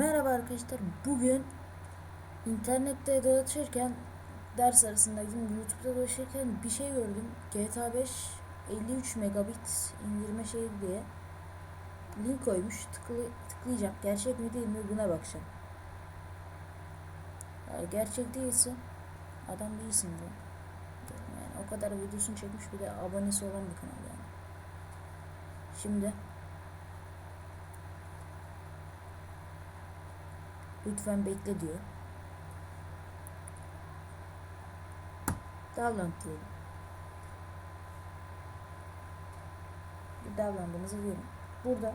Merhaba arkadaşlar. Bugün internette dolaşırken ders arasındaydım. YouTube'da dolaşırken bir şey gördüm. GTA 5 53 megabit indirme şeyi diye link koymuş. Tıklı, tıklayacağım. Gerçek mi değil mi buna bakacağım. Eğer gerçek değilse adam değilsin diyor. Yani o kadar videosunu çekmiş bir de abonesi olan bir kanal yani. Şimdi Lütfen bekle diyor. Davran diyelim. Bir davrandığımızı diyelim. Burada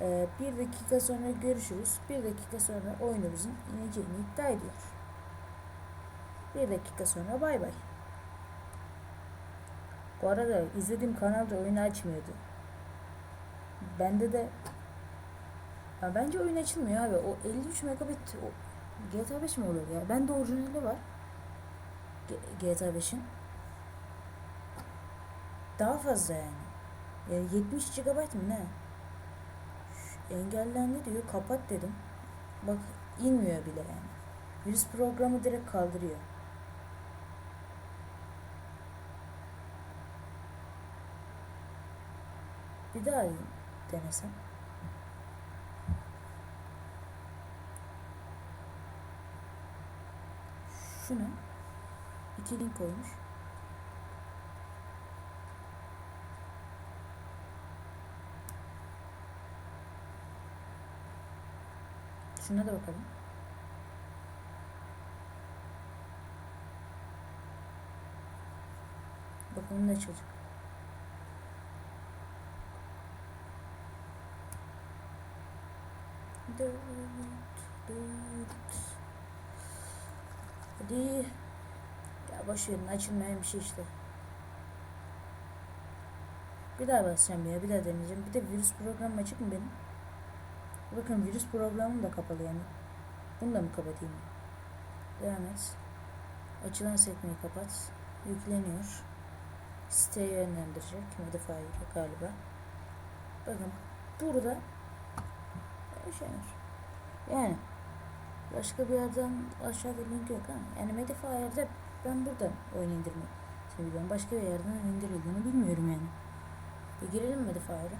e, bir dakika sonra görüşürüz. Bir dakika sonra oyunumuzun ineceğini iddia ediyor. Bir dakika sonra bay bay. Bu arada izlediğim kanalda oyunu açmıyordu. Bende de ya bence oyun açılmıyor abi. O 53 megabit o GTA 5 mi oluyor ya? Bende orijinali var. G- GTA 5'in. Daha fazla yani. Yani 70 GB mı ne? Engellendi diyor. Kapat dedim. Bak inmiyor bile yani. Virüs programı direkt kaldırıyor. Bir daha denesem. Şunu iki link koymuş. Şuna da bakalım. Bakalım ne çocuk. Dört, dört. Hadi. Ya boş açılmayan bir şey işte. Bir daha basacağım ya bir daha deneyeceğim. Bir de virüs programım açık mı benim? Bakın virüs programım da kapalı yani. Bunu da mı kapatayım? Devam et. Açılan sekmeyi kapat. Yükleniyor. Siteye yönlendirecek. Modifier galiba. Bakın burada yaşanır. Yani Başka bir yerden aşağıda link yok ha. Yani Medifier'de ben buradan oyun indirmeyi seviyorum. Başka bir yerden indirildiğini bilmiyorum yani. Bir girelim Medifier'e.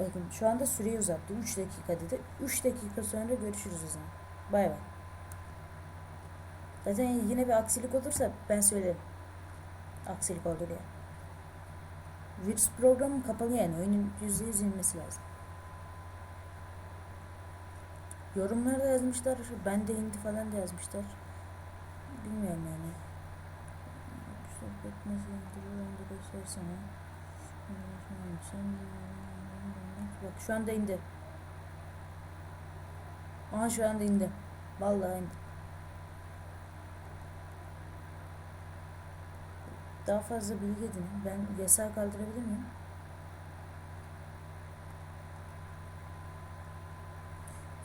Bakın şu anda süreyi uzattı. 3 dakika dedi. 3 dakika sonra görüşürüz o zaman. Bay bay. Zaten yine bir aksilik olursa ben söylerim. Aksilik oldu diye. Virüs programı kapalı yani. Oyunun %100 inmesi lazım. Yorumlarda yazmışlar, ben de indi falan da yazmışlar. Bilmiyorum yani. Sohbet nasıl indiriyor onu da göstersene. Bak şu anda indi. Aha şu anda indi. Vallahi indi. Daha fazla bilgi edinin. Ben yasağı kaldırabilir miyim?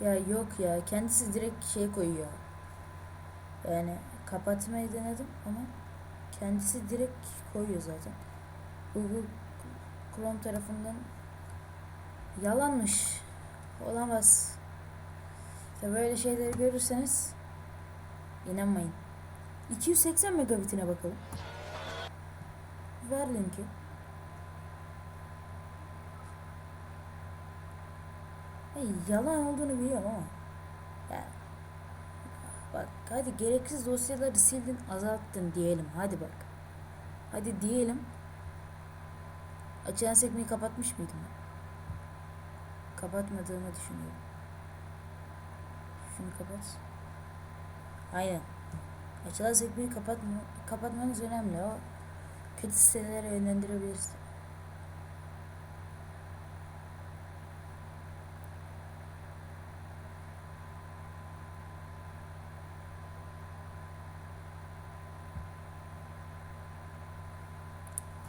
Ya yok ya kendisi direkt şey koyuyor. Yani kapatmayı denedim ama kendisi direkt koyuyor zaten. Google Chrome tarafından yalanmış. Olamaz. İşte böyle şeyleri görürseniz inanmayın. 280 megabitine bakalım. Ver linki. Hey, yalan olduğunu biliyorum ama. Yani, bak hadi gereksiz dosyaları sildin azalttın diyelim. Hadi bak. Hadi diyelim. Açılan sekmeyi kapatmış mıydım? Kapatmadığımı düşünüyorum. Şunu kapat. Aynen. Açılan sekmeyi kapatma, kapatmanız önemli. O kötü sitelere yönlendirebilirsin.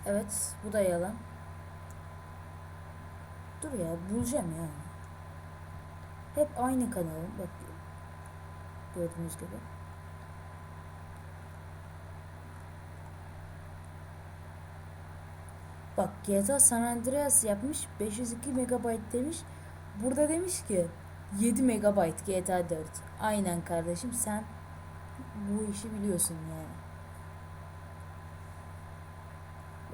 Evet, bu da yalan. Dur ya, bulacağım ya. Hep aynı kanalım. Bak, gördüğünüz gibi. Bak GTA San Andreas yapmış. 502 MB demiş. burada demiş ki 7 megabayt GTA 4. Aynen kardeşim sen bu işi biliyorsun yani.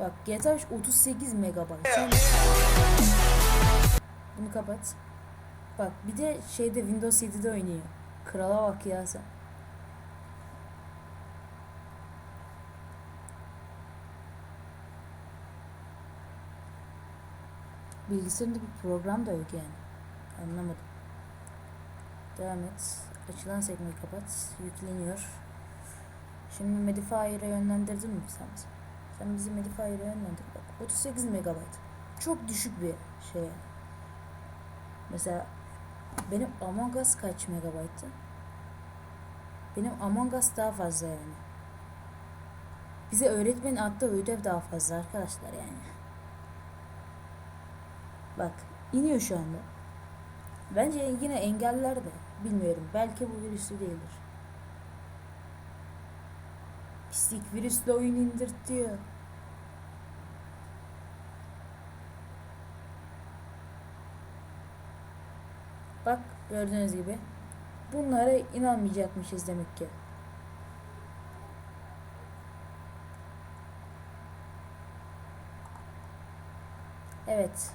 Bak GTA 5 38 megabayt. Sen... Bunu kapat. Bak bir de şeyde Windows 7'de oynuyor. Krala bak ya sen. Bilgisayarında bir program da yok yani. Anlamadım. Devam et. Açılan sekmeyi kapat. Yükleniyor. Şimdi Medifier'e yönlendirdin mi sen? Sen bizi Medifier'e yönlendir. Bak 38 megabayt. Çok düşük bir şey. Mesela benim Among Us kaç megabayttı? Benim Among Us daha fazla yani. Bize öğretmenin attığı ödev daha fazla arkadaşlar yani. Bak iniyor şu anda. Bence yine engeller de. Bilmiyorum. Belki bu virüslü değildir. Pislik virüsle oyun indirtiyor. Bak gördüğünüz gibi. Bunlara inanmayacakmışız demek ki. Evet.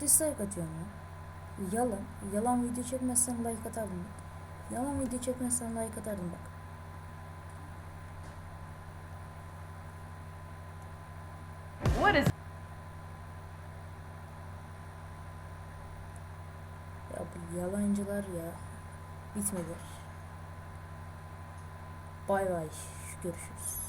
Dislike atıyorum ya. Yalan. Yalan video çekmezsen like atardım. Yalan video çekmezsen like atardım bak. What is Ya bu yalancılar ya. Bitmedi. Bay bay. Görüşürüz.